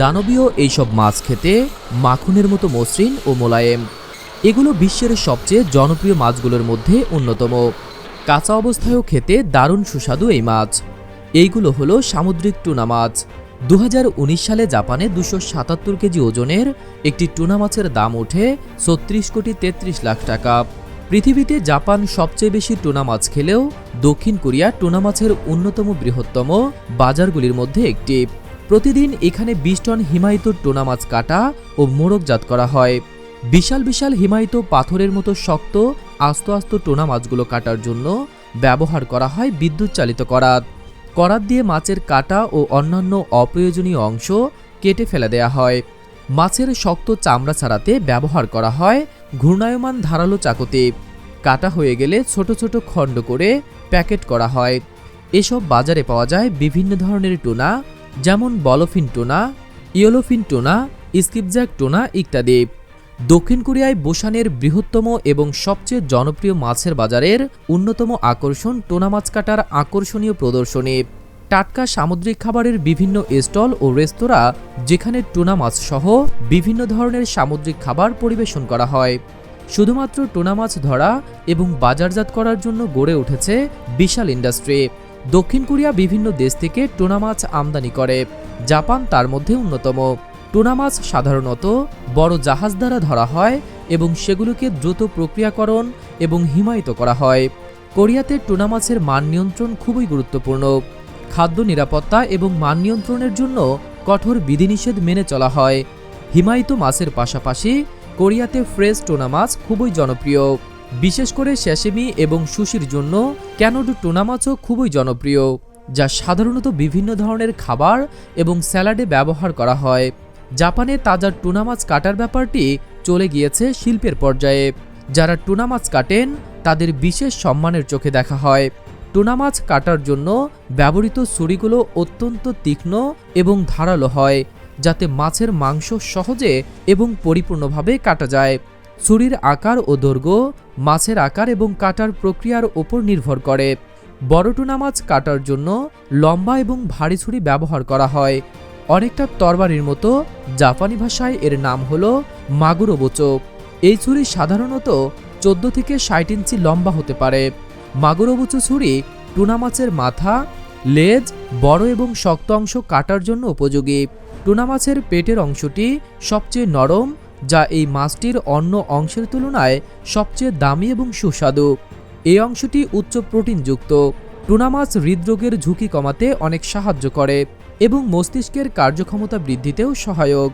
দানবীয় এইসব মাছ খেতে মাখনের মতো মসৃণ ও মোলায়েম। এগুলো বিশ্বের সবচেয়ে জনপ্রিয় মাছগুলোর মধ্যে অন্যতম। কাঁচা অবস্থায়ও খেতে দারুণ সুস্বাদু এই মাছ। এইগুলো হলো সামুদ্রিক টুনা মাছ। দু হাজার উনিশ সালে জাপানে দুশো সাতাত্তর কেজি ওজনের একটি টুনা মাছের দাম ওঠে ছত্রিশ কোটি তেত্রিশ লাখ টাকা। পৃথিবীতে জাপান সবচেয়ে বেশি টুনা মাছ খেলেও দক্ষিণ কোরিয়া টুনা মাছের অন্যতম বৃহত্তম বাজারগুলির মধ্যে একটি। প্রতিদিন এখানে বিশ টন হিমায়িত টোনা মাছ কাটা ও মোড়কজাত করা হয়। বিশাল বিশাল হিমায়িত পাথরের মতো শক্ত, আস্ত আস্ত টোনা মাছগুলো কাটার জন্য ব্যবহার করা হয় বিদ্যুৎ চালিত করাত। করাত দিয়ে মাছের কাটা ও অন্যান্য অপ্রয়োজনীয় অংশ কেটে ফেলে দেয়া হয়। মাছের শক্ত চামড়া ছাড়াতে ব্যবহার করা হয় ঘূর্ণায়মান ধারালো চাকুতে। কাটা হয়ে গেলে ছোট ছোট খণ্ড করে প্যাকেট করা হয়। এসব বাজারে পাওয়া যায় বিভিন্ন ধরনের টোনা যেমন বলফিন টোনা, ইয়েলোফিন টোনা, স্কিপজ্যাক টোনা ইত্যাদি। দক্ষিণ কোরিয়ায় বোসানের বৃহত্তম এবং সবচেয়ে জনপ্রিয় মাছের বাজারের অন্যতম আকর্ষণ টোনা মাছ কাটার আকর্ষণীয় প্রদর্শনী। টাটকা সামুদ্রিক খাবারের বিভিন্ন স্টল ও রেস্তোরাঁ, যেখানে টোনা মাছ সহ বিভিন্ন ধরনের সামুদ্রিক খাবার পরিবেশন করা হয়। শুধুমাত্র টোনা মাছ ধরা এবং বাজারজাত করার জন্য গড়ে উঠেছে বিশাল ইন্ডাস্ট্রি। দক্ষিণ কোরিয়া বিভিন্ন দেশ থেকে টুনা মাছ আমদানি করে। জাপান তার মধ্যে অন্যতম। টুনা মাছ সাধারণত বড় জাহাজ দ্বারা ধরা হয় এবং সেগুলোকে দ্রুত প্রক্রিয়াকরণ এবং হিমায়িত করা হয়। কোরিয়াতে টুনা মাছের মান নিয়ন্ত্রণ খুবই গুরুত্বপূর্ণ। খাদ্য নিরাপত্তা এবং মান নিয়ন্ত্রণের জন্য কঠোর বিধিনিষেধ মেনে চলা হয়। হিমায়িত মাছের পাশাপাশি কোরিয়াতে ফ্রেশ টোনা মাছ খুবই জনপ্রিয়। বিশেষ করে স্যাসেমি এবং সুশির জন্য ক্যানোড টোনা মাছও খুবই জনপ্রিয়, যা সাধারণত বিভিন্ন ধরনের খাবার এবং স্যালাডে ব্যবহার করা হয়। জাপানে তাজা টুনা মাছ কাটার ব্যাপারটি চলে গিয়েছে শিল্পের পর্যায়ে। যারা টুনা মাছ কাটেন, তাদের বিশেষ সম্মানের চোখে দেখা হয়। টুনা মাছ কাটার জন্য ব্যবহৃত ছুরিগুলো অত্যন্ত তীক্ষ্ণ এবং ধারালো হয়, যাতে মাছের মাংস সহজে এবং পরিপূর্ণভাবে কাটা যায়। ছুরির আকার ও দৈর্ঘ্য, মাছের আকার এবং কাটার প্রক্রিয়ার ওপর নির্ভর করে। বড় টুনা মাছ কাটার জন্য লম্বা এবং ভারী ছুরি ব্যবহার করা হয়। অনেকটা তরবারির মতো জাপানি ভাষায় এর নাম হলো মাগুরোবোচো এই ছুরি সাধারণত চোদ্দ থেকে ষাট ইঞ্চি লম্বা হতে পারে। মাগুরোবোচো ছুরি টুনা মাছের মাথা, লেজ, বড় এবং শক্ত অংশ কাটার জন্য উপযোগী। টুনা মাছের পেটের অংশটি সবচেয়ে নরম যা এই মাছটির অন্য অংশের তুলনায় সবচেয়ে দামি এবং সুস্বাদু। এই অংশটি উচ্চ প্রোটিনযুক্ত। টুনা মাছ হৃদরোগের ঝুঁকি কমাতে অনেক সাহায্য করে এবং মস্তিষ্কের কার্যক্ষমতা বৃদ্ধিতেও সহায়ক।